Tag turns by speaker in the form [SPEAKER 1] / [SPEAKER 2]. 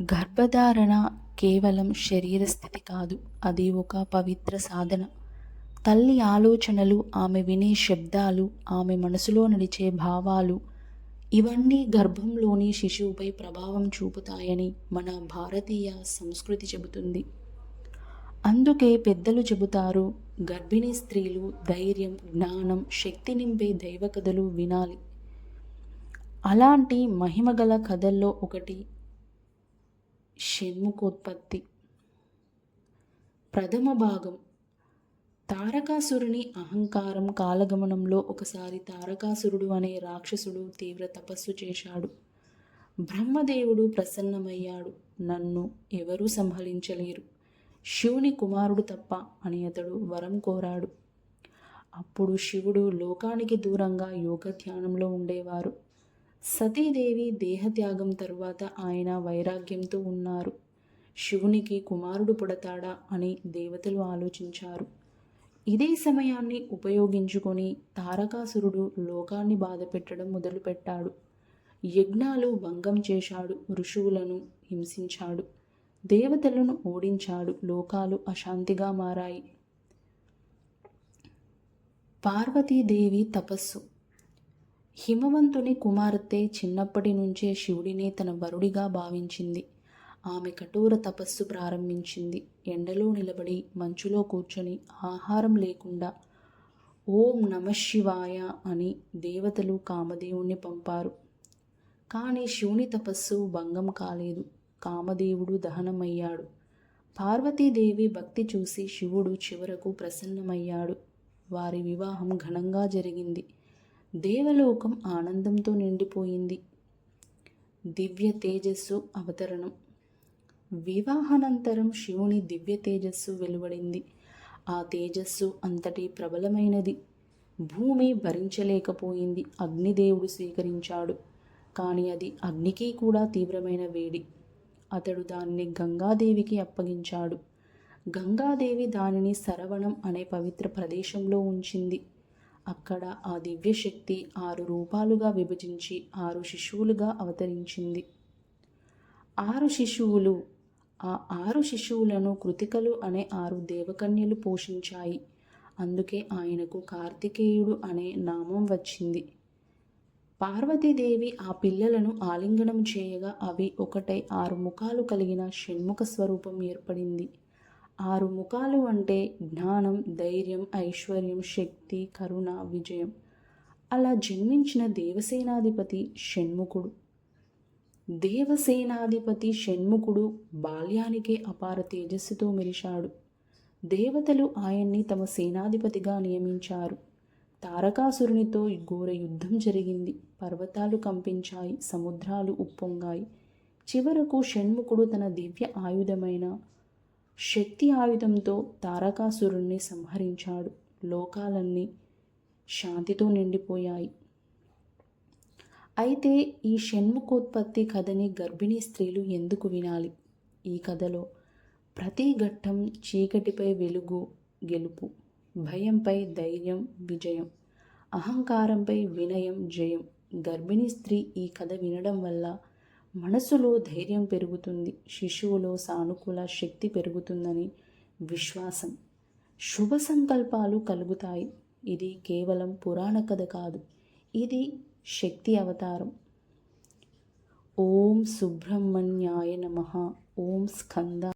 [SPEAKER 1] గర్భధారణ కేవలం శరీర స్థితి కాదు అది ఒక పవిత్ర సాధన. తల్లి ఆలోచనలు ఆమె వినే శబ్దాలు ఆమె మనసులో నడిచే భావాలు ఇవన్నీ గర్భంలోని శిశువుపై ప్రభావం చూపుతాయని మన భారతీయ సంస్కృతి చెబుతుంది. అందుకే పెద్దలు చెబుతారు గర్భిణీ స్త్రీలు ధైర్యం జ్ఞానం శక్తి నింపే దైవ కథలు వినాలి. అలాంటి మహిమగల కథల్లో ఒకటి షణ్ముఖోత్పత్తి ప్రథమ భాగం. తారకాసురుని అహంకారం కాలగమనంలో ఒకసారి తారకాసురుడు అనే రాక్షసుడు తీవ్ర తపస్సు చేశాడు. బ్రహ్మదేవుడు ప్రసన్నమయ్యాడు. నన్ను ఎవరూ సంహరించలేరు. శివుని కుమారుడు తప్ప అని అతడు వరం కోరాడు. అప్పుడు శివుడు లోకానికి దూరంగా యోగ ధ్యానంలో ఉండేవారు. సతీదేవి దేహత్యాగం తరువాత ఆయన వైరాగ్యంతో ఉన్నారు. శివునికి కుమారుడు పుడతాడా అని దేవతలు ఆలోచించారు. ఇదే సమయాన్ని ఉపయోగించుకొని తారకాసురుడు లోకాన్ని బాధపెట్టడం మొదలుపెట్టాడు. యజ్ఞాలు భంగం చేశాడు ఋషువులను హింసించాడు దేవతలను ఓడించాడు లోకాలు అశాంతిగా మారాయి. పార్వతీదేవి తపస్సు హిమవంతుని కుమార్తె చిన్నప్పటి నుంచే శివుడినే తన వరుడిగా భావించింది. ఆమె కఠోర తపస్సు ప్రారంభించింది. ఎండలో నిలబడి మంచులో కూర్చొని ఆహారం లేకుండా ఓం నమ శివాయ అని దేవతలు కామదేవుణ్ణి పంపారు. కానీ శివుని తపస్సు భంగం కాలేదు. కామదేవుడు దహనమయ్యాడు. పార్వతీదేవి భక్తి చూసి శివుడు చివరకు ప్రసన్నమయ్యాడు. వారి వివాహం ఘనంగా జరిగింది. దేవలోకం ఆనందంతో నిండిపోయింది. దివ్య తేజస్సు అవతరణం. వివాహానంతరం శివుని దివ్య తేజస్సు వెలువడింది. ఆ తేజస్సు అంతటి ప్రబలమైనది. భూమి భరించలేకపోయింది. అగ్నిదేవుడు స్వీకరించాడు. కానీ అది అగ్నికి కూడా తీవ్రమైన వేడి. అతడు దాన్ని గంగాదేవికి అప్పగించాడు. గంగాదేవి దానిని సరవణం అనే పవిత్ర ప్రదేశంలో ఉంచింది. అక్కడ ఆ దివ్యశక్తి ఆరు రూపాలుగా విభజించి ఆరు శిశువులుగా అవతరించింది. ఆరు శిశువులు ఆ ఆరు శిశువులను కృతికలు అనే ఆరు దేవకన్యలు పోషించాయి. అందుకే ఆయనకు కార్తికేయుడు అనే నామం వచ్చింది. పార్వతీదేవి ఆ పిల్లలను ఆలింగనం చేయగా అవి ఒకటై ఆరు ముఖాలు కలిగిన షణ్ముఖ స్వరూపం ఏర్పడింది. ఆరు ముఖాలు అంటే జ్ఞానం ధైర్యం ఐశ్వర్యం శక్తి కరుణ విజయం. అలా జన్మించిన దేవసేనాధిపతి షణ్ముఖుడు. దేవసేనాధిపతి షణ్ముఖుడు బాల్యానికే అపార తేజస్సుతో మెరిశాడు. దేవతలు ఆయన్ని తమ సేనాధిపతిగా నియమించారు. తారకాసురునితో ఘోర యుద్ధం జరిగింది. పర్వతాలు కంపించాయి సముద్రాలు ఉప్పొంగాయి. చివరకు షణ్ముఖుడు తన దివ్య ఆయుధమైన శక్తి ఆయుధంతో తారకాసురుణ్ణి సంహరించాడు. లోకాలన్నీ శాంతితో నిండిపోయాయి. అయితే ఈ షణ్ముఖోత్పత్తి కథని గర్భిణీ స్త్రీలు ఎందుకు వినాలి? ఈ కథలో ప్రతి ఘట్టం చీకటిపై వెలుగు గెలుపు భయంపై ధైర్యం విజయం అహంకారంపై వినయం జయం. గర్భిణీ స్త్రీ ఈ కథ వినడం వల్ల మనసులో ధైర్యం పెరుగుతుంది శిశువులో సానుకూల శక్తి పెరుగుతుందని విశ్వాసం. శుభ సంకల్పాలు కలుగుతాయి. ఇది కేవలం పురాణ కథ కాదు ఇది శక్తి అవతారం. ఓం సుబ్రహ్మణ్యాయ నమ. ఓం స్కంద